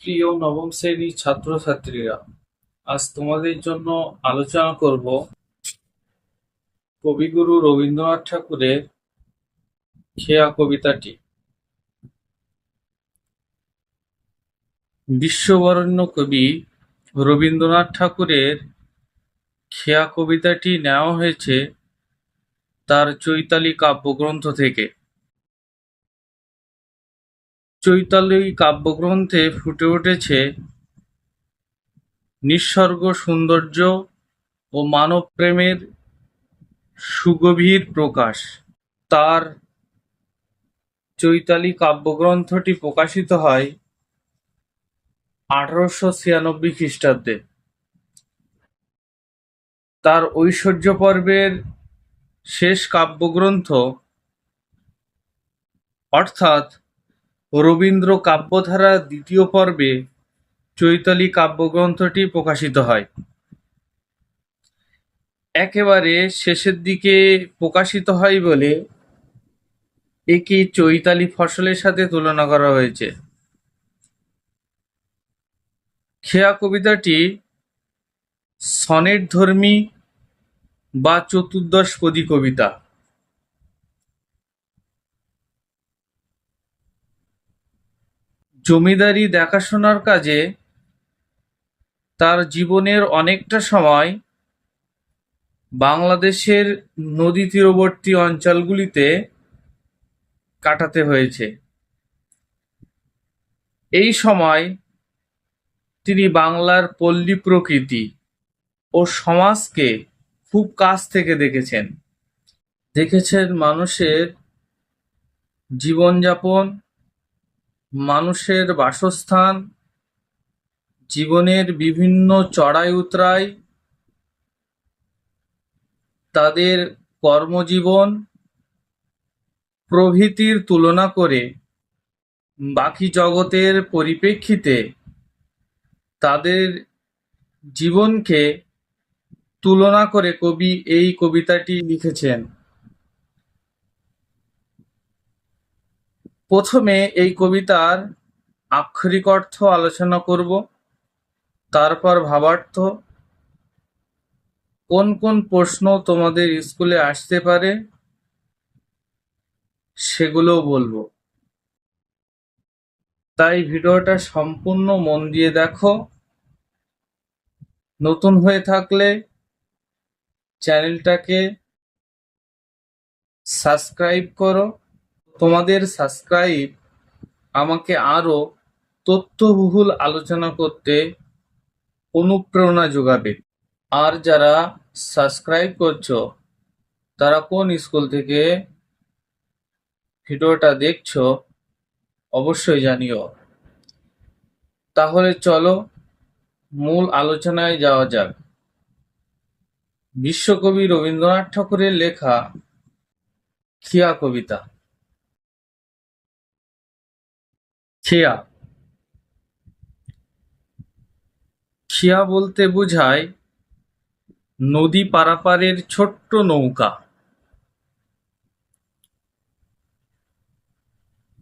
প্রিয় নবম শ্রেণির ছাত্রছাত্রীরা, আজ তোমাদের জন্য আলোচনা করব কবিগুরু রবীন্দ্রনাথ ঠাকুরের খেয়া কবিতাটি। বিশ্ববরেণ্য কবি রবীন্দ্রনাথ ঠাকুরের খেয়া কবিতাটি নেওয়া হয়েছে তার চৈতালি কাব্যগ্রন্থ থেকে। চৈতালি কাব্যগ্রন্থে ফুটে উঠেছে নিঃসর্গ সৌন্দর্য ও মানবপ্রেমের সুগভীর প্রকাশ। তার চৈতালি কাব্যগ্রন্থটি প্রকাশিত হয় আঠারোশো ছিয়ানব্বই খ্রিস্টাব্দে। তার ঐশ্বর্য পর্বের শেষ কাব্যগ্রন্থ অর্থাৎ রবীন্দ্র কাব্যধারা দ্বিতীয় পর্বে চৈতালি কাব্যগ্রন্থটি প্রকাশিত হয়। একেবারে শেষের দিকে প্রকাশিত হয় বলে একে চৈতালি ফসলের সাথে তুলনা করা হয়েছে। খেয়া কবিতাটি সনেট ধর্মী বা চতুর্দশপদী কবিতা। জমিদারি দেখাশোনার কাজে তার জীবনের অনেকটা সময় বাংলাদেশের নদী তীরবর্তী অঞ্চলগুলিতে কাটাতে হয়েছে। এই সময় তিনি বাংলার পল্লী প্রকৃতি ও সমাজকে খুব কাছ থেকে দেখেছেন। দেখেছেন মানুষের জীবনযাপন মানুষের বাসস্থান, জীবনের বিভিন্ন চড়াই উতরাই, তাদের কর্মজীবন, প্রভৃতির তুলনা করে বাকি জগতের পরিপ্রেক্ষিতে তাদের জীবনকে তুলনা করে কবি এই কবিতাটি লিখেছেন। প্রথমে এই কবিতার আক্ষরিক অর্থ আলোচনা করব, তারপর ভাবার্থ, কোন কোন প্রশ্ন তোমাদের স্কুলে আসতে পারে সেগুলোও বলব। তাই ভিডিওটা সম্পূর্ণ মন দিয়ে দেখো। নতুন হয়ে থাকলে চ্যানেলটাকে সাবস্ক্রাইব করো। তোমাদের সাবস্ক্রাইব আমাকে আরও তথ্যবহুল আলোচনা করতে অনুপ্রেরণা যোগাবে। আর যারা সাবস্ক্রাইব করছ, তারা কোন স্কুল থেকে ভিডিওটা দেখছ, অবশ্যই জানিও। তাহলে চলো মূল আলোচনায় যাওয়া যাক। বিশ্বকবি রবীন্দ্রনাথ ঠাকুরের লেখা খিয়া কবিতা। খেয়া। খিয়া বলতে বোঝায়, নদী পারাপারের ছোট্ট নৌকা।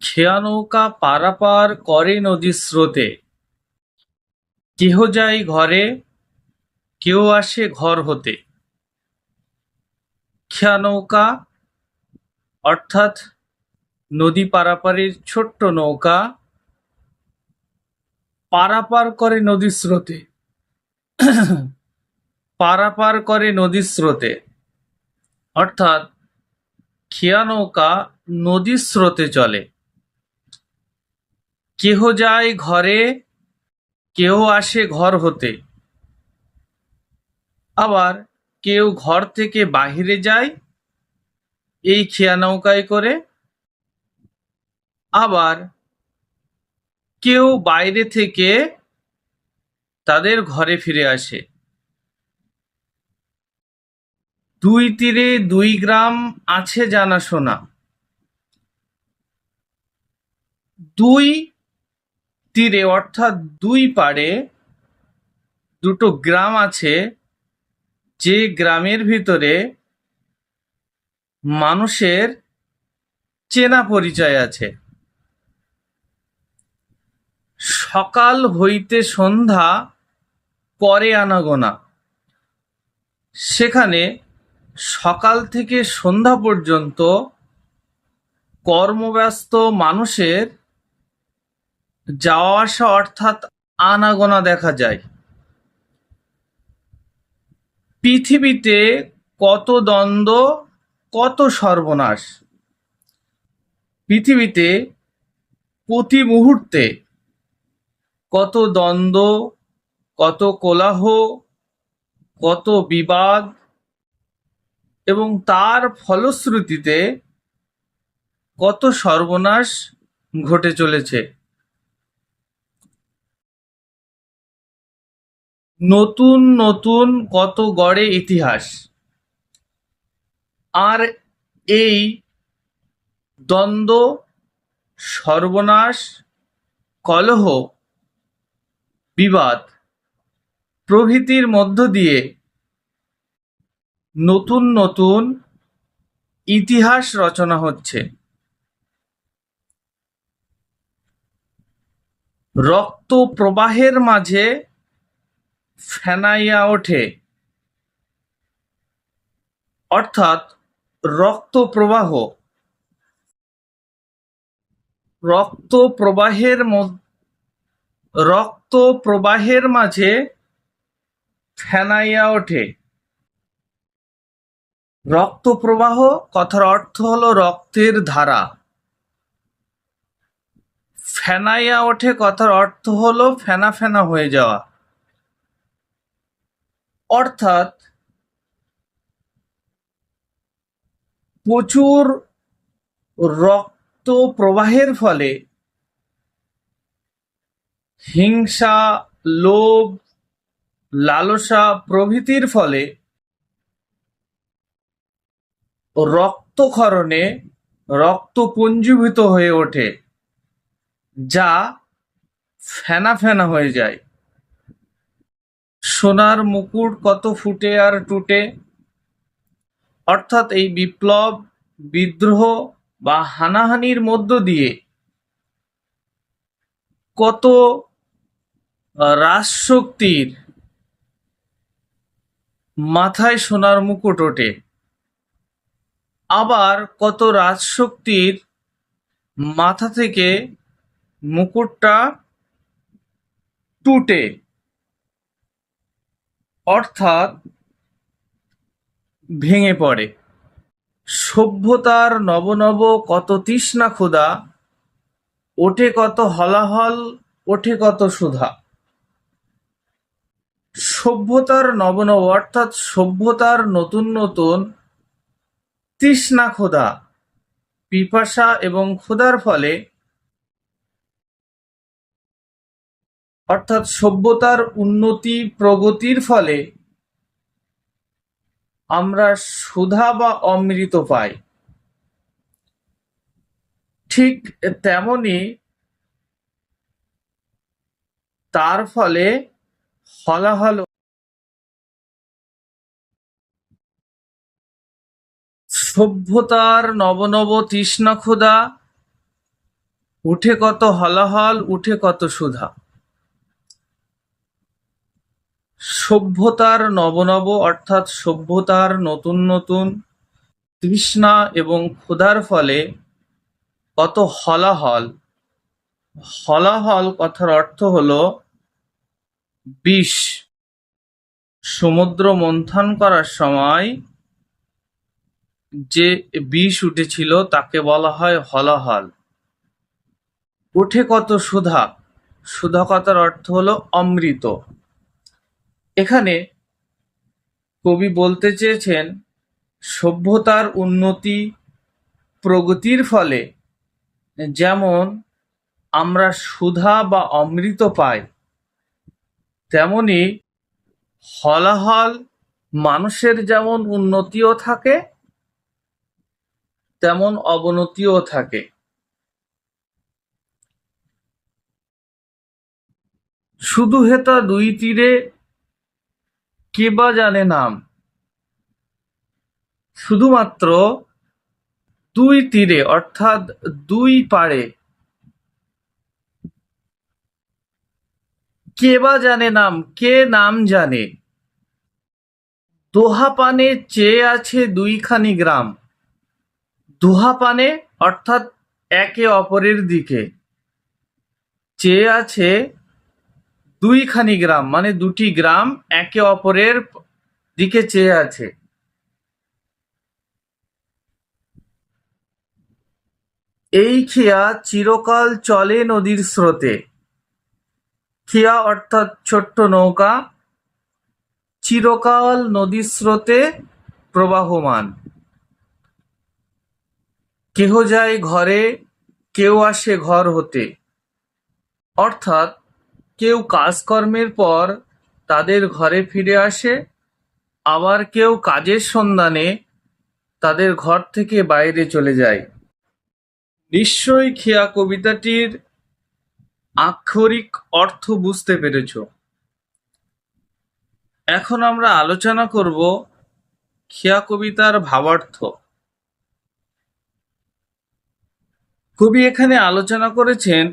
খেয়া নৌকা পারাপার করে নদীর স্রোতে। কেহ যায় ঘরে, কেউ আসে ঘর হতে। খেয়া নৌকা, অর্থাৎ নদী পারাপারের ছোট্ট নৌকা পারাপার করে নদীর স্রোতে। পারাপার করে নদীর স্রোতে। অর্থাৎ খেয়া নৌকা নদীর স্রোতে চলে। কেহ যায় ঘরে কেউ আসে ঘর হতে। আবার কেউ ঘর থেকে বাহিরে যায়, এই খেয়া নৌকায় করে। আবার কেউ বাইরে থেকে তাদের ঘরে ফিরে আসে। দুই তীরে দুই গ্রাম আছে জানাশোনা দুই তীরে অর্থাৎ দুই পাড়ে দুটো গ্রাম আছে, যে গ্রামের ভিতরে মানুষের চেনা পরিচয় আছে। সকাল হইতে সন্ধ্যা, পরে আনাগোনা। সেখানে সকাল থেকে সন্ধ্যা পর্যন্ত কর্মব্যস্ত মানুষের যাওয়া আসা অর্থাৎ আনাগোনা দেখা যায়। পৃথিবীতে কত দ্বন্দ্ব, কত সর্বনাশ। পৃথিবীতে প্রতি মুহূর্তে কত দ্বন্দ্ব, কত কোলাহ কত বিবাদ এবং তার ফলশ্রুতিতে কত সর্বনাশ ঘটে চলেছে। নতুন নতুন কত গড়ে ইতিহাস। আর এই দ্বন্দ্ব, সর্বনাশ, কলহ বিবাদ প্রভৃতির মধ্য দিয়ে নতুন নতুন ইতিহাস রচনা হচ্ছে। রক্ত প্রবাহের মাঝে ফেনাইয়া ওঠে। অর্থাৎ রক্ত প্রবাহ। রক্ত প্রবাহের মধ্য রক্ত প্রবাহের মাঝে ফেনাইয়া ওঠে। রক্ত প্রবাহ, কথার অর্থ হলো রক্তের ধারা। ফেনাইয়া ওঠে, কথার অর্থ হলো ফেনা ফেনা হয়ে যাওয়া। অর্থাৎ প্রচুর রক্ত প্রবাহের ফলে হিংসা, লোভ, লালসা প্রভৃতির ফলে রক্তক্ষরণে রক্ত পুঞ্জীভূত হয়ে ওঠে, যা ফেনা ফেনা হয়ে যায়। সোনার মুকুট কত ফুটে আর টুটে? অর্থাৎ এই বিপ্লব, বিদ্রোহ বা হানাহানির মধ্য দিয়ে কত রাজশক্তির মাথায় সোনার মুকুট ওঠে। আবার কত রাজশক্তির মাথা থেকে মুকুটটা টুটে। অর্থাৎ ভেঙে পড়ে। সভ্যতার নব নব কত তৃষ্ণা ক্ষুধা, ওঠে কত হলাহল, ওঠে কত সুধা। সভ্যতার নবনব, অর্থাৎ সভ্যতার নতুন নতুন তৃষ্ণা ক্ষুধা পিপাসা এবং ক্ষুধার ফলে অর্থাৎ সভ্যতার উন্নতি প্রগতির ফলে আমরা সুধা বা অমৃত পাই। ঠিক তেমনি তার ফলে হলাহল সভ্যতার নবনব তৃষ্ণা ক্ষুধা। উঠে কত হলাহল, উঠে কত সুধা। সভ্যতার নবনব অর্থাৎ সভ্যতার নতুন নতুন তৃষ্ণা এবং ক্ষুধার ফলে কত হলাহল। হলাহল কথার অর্থ হলো বিষ। সমুদ্র মন্থন করার সময় যে বিষ উঠেছিল তাকে বলা হয় হলাহল। উঠে কত সুধা? সুধা কথার অর্থ হলো অমৃত। এখানে কবি বলতে চেয়েছেন, সভ্যতার উন্নতি প্রগতির ফলে যেমন আমরা সুধা বা অমৃত পাই, তেমনি হলাহল মানুষের যেমন উন্নতিও থাকে তেমন অবনতিও থাকে। শুধু হেতা দুই তীরে, কে বা জানে নাম? শুধুমাত্র দুই তীরে, অর্থাৎ দুই পাড়ে কে বা জানে নাম? কে নাম জানে? দোহা পানে চেয়ে আছে দুইখানি গ্রাম। দোহা পানে, অর্থাৎ একে অপরের দিকে। চেয়ে আছে দুইখানি গ্রাম মানে দুটি গ্রাম একে অপরের দিকে চেয়ে আছে। এই খেয়া চিরকাল চলে নদীর স্রোতে। খেয়া অর্থাৎ ছোট্ট নৌকা, চিরকাল নদীর স্রোতে প্রবাহমান। কেহ যায় ঘরে, কেউ আসে ঘর হতে। অর্থাৎ, কেউ কাজকর্মের পর তাদের ঘরে ফিরে আসে, আবার কেউ কাজের সন্ধানে তাদের ঘর থেকে বাইরে চলে যায়। নিশ্চয়ই খেয়া কবিতাটির আক্ষরিক অর্থ বুঝতে পেরেছ। এখন আমরা আলোচনা করব খেয়া কবিতার ভাবার্থ। কবি এখানে আলোচনা করেছেন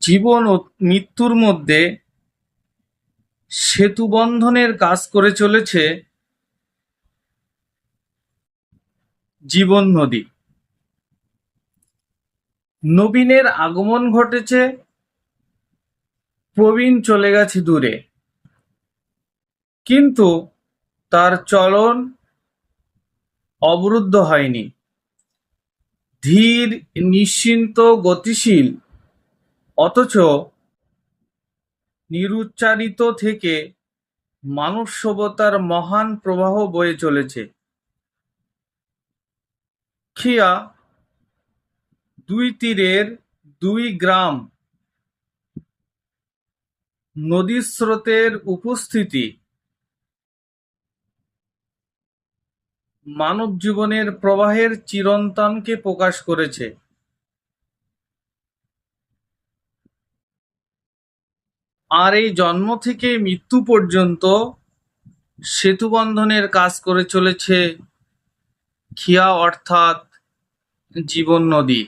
জীবন ও মৃত্যুর মধ্যে সেতু বন্ধনের কাজ করে চলেছে জীবন নদী। নবীনের আগমন ঘটেছে, প্রবীণ চলে গেছে দূরে। কিন্তু তার চলন অবরুদ্ধ হয়নি। ধীর, নিশ্চিন্ত, গতিশীল, অথচ নিরুচ্চারিত থেকে মানব সভ্যতার মহান প্রবাহ বয়ে চলেছে। খিয়া দুই তীরের দুই গ্রাম নদীর স্রোতের উপস্থিতি মানব জীবনের প্রবাহের চিরন্তনকে প্রকাশ করেছে। আর এই জন্ম থেকে মৃত্যু পর্যন্ত সেতুবন্ধনের কাজ করে চলেছে খিয়া অর্থাৎ জীবন নদী।